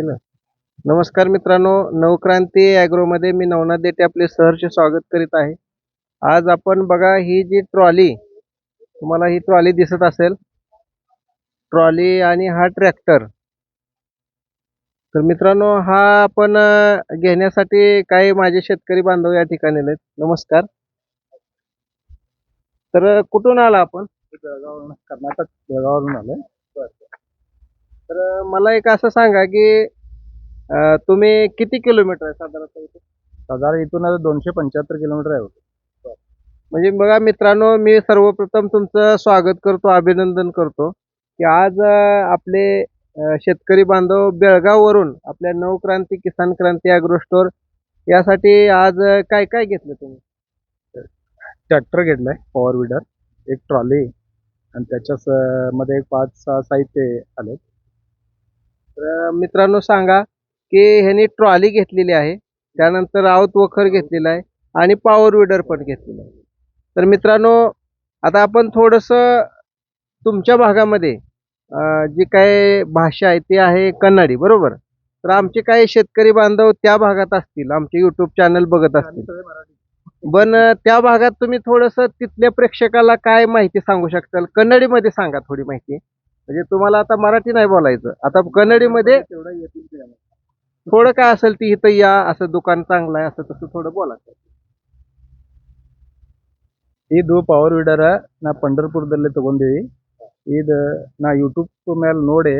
केलं नमस्कार मित्रांनो नवक्रांती ॲग्रोमध्ये मी नवनाथ देते आपले सहर्ष स्वागत करीत आहे. आज आपण बघा ही जी ट्रॉली तुम्हाला ही ट्रॉली दिसत असेल. ट्रॉली आणि हा ट्रॅक्टर. तर मित्रांनो हा आपण घेण्यासाठी काही माझे शेतकरी बांधव या ठिकाणी नमस्कार. तर कुठून आला आपण? बेळगाव कर्नाटक बेळगाववरून आलोय. तर मला एक असं सांगा की अं, तुम्ही किती किलोमीटर आहे साधारणतः इथे? साधारण इथून आता दोनशे पंच्याहत्तर किलोमीटर आहे म्हणजे बघा मित्रांनो मी सर्वप्रथम तुमचं स्वागत करतो अभिनंदन करतो की आज अं, आपले अं, शेतकरी बांधव बेळगाववरून आपल्या नवक्रांती किसान क्रांती अॅग्रो स्टोअर यासाठी आज अं, काय काय घेतलं तुम्ही? ट्रॅक्टर घेतलाय पॉवर विडर एक ट्रॉली आणि त्याच्या मध्ये एक पाच सहा साहित्य आले तर मित्रांनो सांगा की ह्यांनी ट्रॉली घेतलेली आहे. त्यानंतर राऊत वखर घेतलेला आहे आणि पॉवर विडर पण घेतलेलं आहे. तर मित्रांनो आता आपण थोडंसं तुमच्या भागामध्ये जी काय भाषा आहे ती आहे कन्नडी बरोबर? तर आमचे काही शेतकरी बांधव त्या भागात असतील आमचे युट्यूब चॅनल बघत असतील. पण त्या भागात तुम्ही थोडंसं तिथल्या प्रेक्षकाला काय माहिती सांगू शकताल? कन्नडीमध्ये सांगा थोडी माहिती. म्हणजे तुम्हाला आता मराठी नाही बोलायचं आता कन्नडीमध्ये थोडं काय असेल ती इथं या असं दुकान चांगलं आहे असं तसं थोडं बोला ಇದು ಪವರ್ ವಿಡರ ನಾ ಪಂಡರ್ಪುರದಲ್ಲಿ ತಗೊಂಡೀವಿ ಇದು ನಾ ಯೂಟ್ಯೂಬ್ ಮೇಲೆ ನೋಡಿ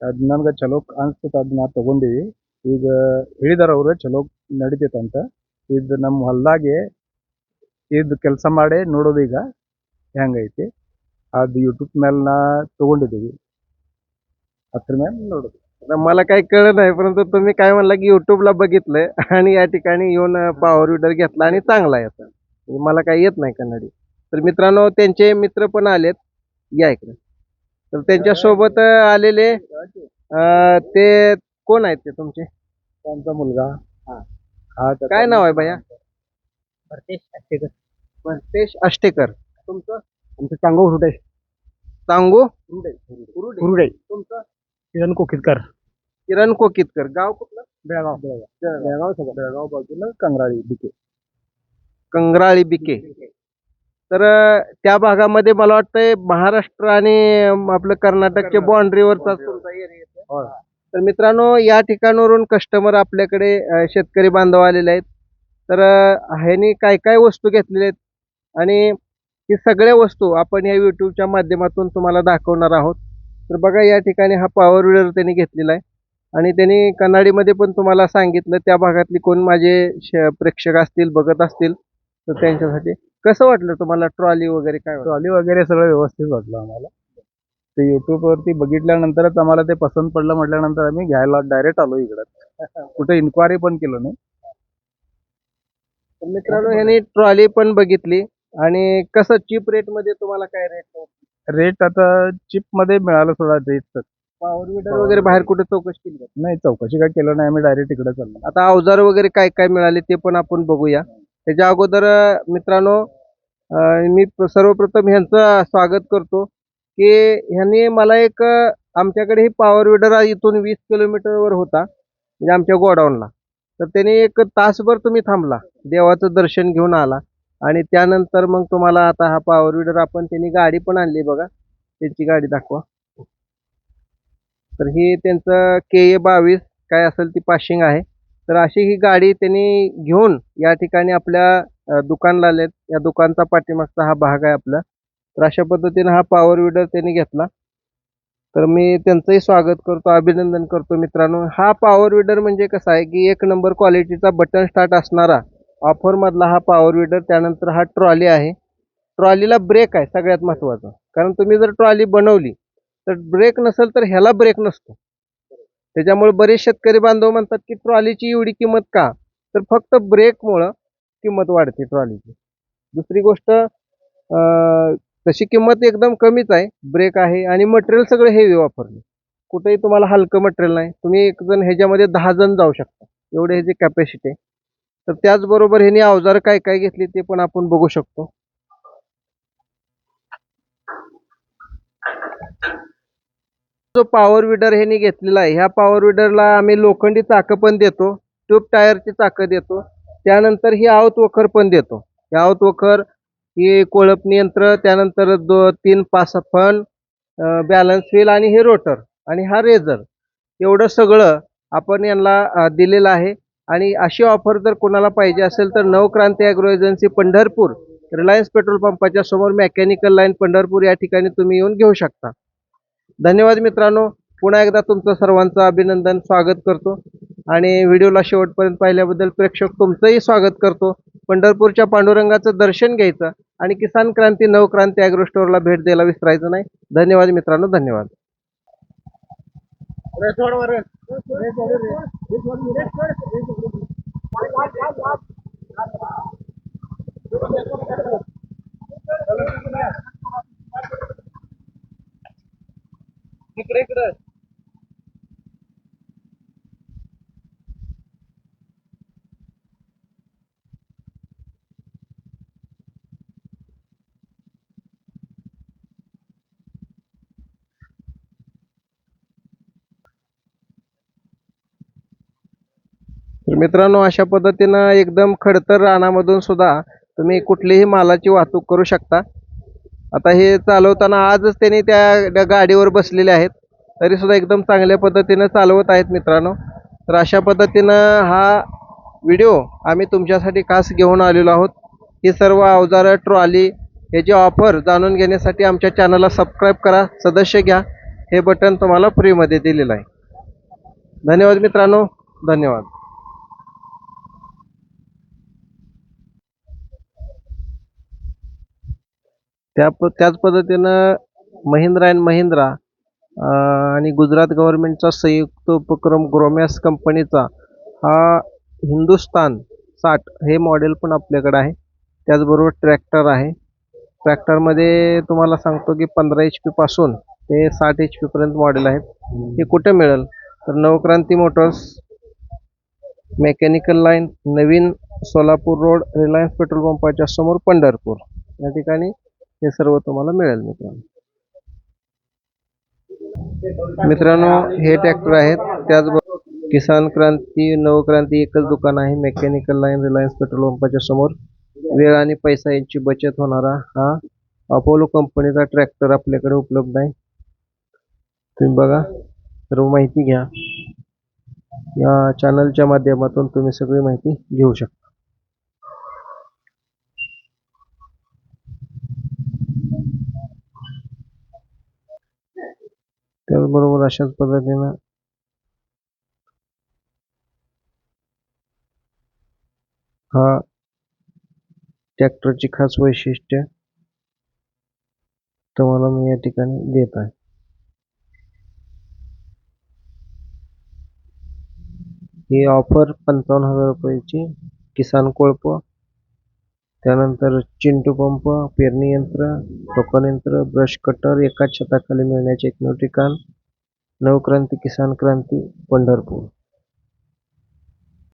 ಅದು ನನ್ಗೆ ಚಲೋ ಅನ್ಸ್ತದೆ ಅದು ನಾ ತಗೊಂಡೀವಿ ಈಗ ಹೇಳಿದಾರ ಅವರು ಚಲೋ ನಡಿತೈತಂತ ಇದು ನಮ್ಮ ಹೊಲ್ದಾಗೆ ಇದು ಕೆಲಸ ಮಾಡಿ ನೋಡೋದು ಈಗ ಹೆಂಗೈತಿ ಅದು ಯೂಟ್ಯೂಬ್ ಮೇಲೆ ನಾ ತಗೊಂಡಿದ್ದೀವಿ ಅದ್ರ ಮೇಲೆ ನೋಡೋದು आता मला काही कळलं नाही परंतु तुम्ही काय म्हणला की युट्यूबला बघितलंय आणि या ठिकाणी येऊन पॉवर विडर घेतला आणि चांगला आहे आता म्हणजे मला काही येत नाही कन्नडी तर मित्रांनो त्यांचे मित्र पण आलेत या इकडे तर त्यांच्या सोबत आलेले अं, ते कोण आहेत ते तुमचे त्यांचा मुलगा हा. हा त्याचा काय नाव आहे भैया भरतेश अष्टेकर भरतेश अष्टेकर तुमचं आमचं चांगलं हुरुडे सांगू हुरुडे तुमचं? किरण कोकितकर. किरण कोकितकर. गाव कुठलं? बेळगाव. बेळगाव. बेळगाव सगळं. बेळगाव बाजूला कंगराळी बिके. कंगराळी बिके. तर त्या भागामध्ये मला वाटतंय महाराष्ट्र आणि आपलं कर्नाटकच्या येतो. तर मित्रांनो या ठिकाणावरून कस्टमर आपल्याकडे शेतकरी बांधव आलेले आहेत. तर ह्यांनी काय काय वस्तू घेतलेल्या आहेत? आणि ही सगळ्या वस्तू आपण या युट्यूबच्या माध्यमातून तुम्हाला दाखवणार आहोत. तर बघा या ठिकाणी हा पॉवर विडर त्यांनी घेतलेला आहे. आणि त्यांनी कन्नाडीमध्ये पण तुम्हाला सांगितलं त्या भागातली कोण माझे श- प्रेक्षक असतील बघत असतील तर त्यांच्यासाठी. कसं वाटलं तुम्हाला? ट्रॉली वगैरे काय? ट्रॉली वगैरे सगळं व्यवस्थित वाटलं आम्हाला. ते युट्यूब वरती बघितल्यानंतरच आम्हाला ते पसंत पडलं म्हटल्यानंतर आम्ही घ्यायला डायरेक्ट आलो इकडं. कुठे इन्क्वायरी पण केलं नाही. तर मित्रांनो ह्यांनी ट्रॉली पण बघितली. आणि कसं चीप रेटमध्ये तुम्हाला काय रेट रेट आता चिपमध्ये मिळालं थोडा रेट पॉवर विडर वगैरे बाहेर कुठे चौकशी केली का? नाही चौकशी काय केलं नाही आम्ही डायरेक्ट इकडे चाललो. आता अवजार वगैरे काय काय मिळाले ते पण आपण बघूया. त्याच्या अगोदर अं, मित्रांनो अं, मी सर्वप्रथम ह्यांचं स्वागत करतो की ह्यांनी मला एक अं, आमच्याकडे ही पॉवर विडर इथून वीस किलोमीटरवर होता म्हणजे आमच्या गोडाऊनला. तर त्यांनी एक तासभर तुम्ही थांबला देवाचं दर्शन घेऊन आला. आणि त्यानंतर मग तुम्हाला आता हा पॉवर विडर आपण त्यांनी गाडी पण आणली बघा. त्यांची गाडी दाखवा. तर ही त्यांचं के ए बावीस काय असेल ती पाशिंग आहे. तर अशी ही गाडी त्यांनी घेऊन या ठिकाणी आपल्या दुकानला आलेत. या दुकानचा पाठीमागचा हा भाग आहे आपला. तर अशा पद्धतीने हा पॉवर विडर त्यांनी घेतला. तर मी त्यांचंही स्वागत करतो अभिनंदन करतो मित्रांनो. हा पॉवर विडर म्हणजे कसा आहे की एक नंबर क्वालिटीचा बटन स्टार्ट असणारा ऑफरमधला हा पॉवर विडर त्यानंतर हा ट्रॉली आहे. ट्रॉलीला ब्रेक आहे सगळ्यात महत्त्वाचं कारण तुम्ही जर ट्रॉली बनवली तर ब्रेक नसेल तर ह्याला ब्रेक नसतो. त्याच्यामुळे बरेच शेतकरी बांधव म्हणतात की ट्रॉलीची एवढी किंमत का? तर फक्त ब्रेकमुळं किंमत वाढते ट्रॉलीची दुसरी गोष्ट तशी किंमत एकदम कमीच आहे ब्रेक आहे आणि मटेरियल सगळं हेवी वापरले. कुठेही तुम्हाला हलकं मटेरियल नाही. तुम्ही एक जण ह्याच्यामध्ये दहा जण जाऊ शकता. एवढे ह्याची कॅपॅसिटी आहे. तर त्याचबरोबर ह्याने अवजार काय काय घेतली ते पण आपण बघू शकतो. जो पॉवर विडर ह्यांनी घेतलेला आहे ह्या पॉवर विडरला आम्ही लोखंडी चाकं पण देतो ट्यूब टायरची चाकं देतो. त्यानंतर ही आवत वखर पण देतो. ही आवत वखर ही कोळपणी यंत्र त्यानंतर दो तीन पाच फन बॅलन्स व्हील आणि हे रोटर आणि हा रेझर एवढं सगळं आपण यांना दिलेलं आहे. आणि अशी ऑफर जर कोणाला पाहिजे असेल तर Navkranti agro agency Pandharpur Reliance petrol पंपाच्या समोर मेकॅनिकल लाईन पंढरपूर या ठिकाणी तुम्ही येऊन घेऊ शकता. धन्यवाद मित्रांनो. पुन्हा एकदा तुमचं सर्वांचं अभिनंदन स्वागत करतो. आणि व्हिडिओला शेवटपर्यंत पाहिल्याबद्दल प्रेक्षक तुमचंही स्वागत करतो. पंढरपूरच्या पांडुरंगाचं दर्शन घ्यायचं आणि किसान क्रांती नवक्रांती ॲग्रो स्टोअरला भेट द्यायला विसरायचं नाही. धन्यवाद मित्रांनो धन्यवाद. ರೇಸೋಡ್ ವರೆ ರೇಸೋಡ್ ವರೆ ರೇಸೋಡ್ ವರೆ ರೇಸೋಡ್ ವರೆ ಯಾಪ್ ಯಾಪ್ ಯಾಪ್ ಇಕಡೆ ಇಕಡೆ तर मित्रांनो अशा पद्धतीनं एकदम खडतर रानामधून सुद्धा तुम्ही कुठलीही मालाची वाहतूक करू शकता. आता हे चालवताना आजच त्यांनी त्या गाडीवर बसलेले आहेत. तरी सुद्धा एकदम चांगल्या पद्धतीनं चालवत आहेत मित्रांनो. तर अशा पद्धतीनं हा व्हिडिओ आम्ही तुमच्यासाठी खास घेऊन आलेलो आहोत. ही सर्व अवजारं ट्रॉली याची ऑफर जाणून घेण्यासाठी आमच्या चॅनलला सबस्क्राईब करा सदस्य घ्या. हे बटन तुम्हाला फ्रीमध्ये दिलेलं आहे. धन्यवाद मित्रांनो. धन्यवाद. त्या प त्याच पद्धतीनं महिंद्रा अँड महिंद्रा आणि गुजरात गव्हर्नमेंटचा संयुक्त उपक्रम ग्रोमॅस कंपनीचा हा हिंदुस्तान साठ हे मॉडेल पण आपल्याकडं आहे. त्याचबरोबर ट्रॅक्टर आहे. ट्रॅक्टरमध्ये तुम्हाला सांगतो की पंधरा एच पीपासून ते साठ एच पीपर्यंत मॉडेल आहेत. हे कुठे मिळेल? तर नवक्रांती मोटर्स मेकॅनिकल लाईन नवीन सोलापूर रोड रिलायन्स पेट्रोल पंपाच्या समोर पंढरपूर. या ठिकाणी हे सर्व तुम्हाला मिळेल मित्रांनो. मित्रांनो हे ट्रॅक्टर आहेत. त्याचबरोबर किसान क्रांती नवक्रांती एकच दुकान आहे. मेकॅनिकल लाईन रिलायन्स पेट्रोल पंपाच्या समोर. वेळ आणि पैसा यांची बचत होणारा हा अपोलो कंपनीचा ट्रॅक्टर आपल्याकडे उपलब्ध आहे. तुम्ही बघा सर्व माहिती घ्या. या चॅनलच्या माध्यमातून तुम्ही सगळी माहिती घेऊ शकता. त्याचबरोबर अशाच पद्धतीनं. हा. ट्रॅक्टरची खास वैशिष्ट्य तुम्हाला मी या ठिकाणी देत आहे. ही ऑफर पंचावन्न हजार रुपयाची किसान कोळप त्यानंतर चिंटू पंप पेरणी यंत्र टोकन यंत्र ब्रश कटर एकाच छताखाली मिळण्याचे एकमेव ठिकाण नवक्रांती किसान क्रांती पंढरपूर.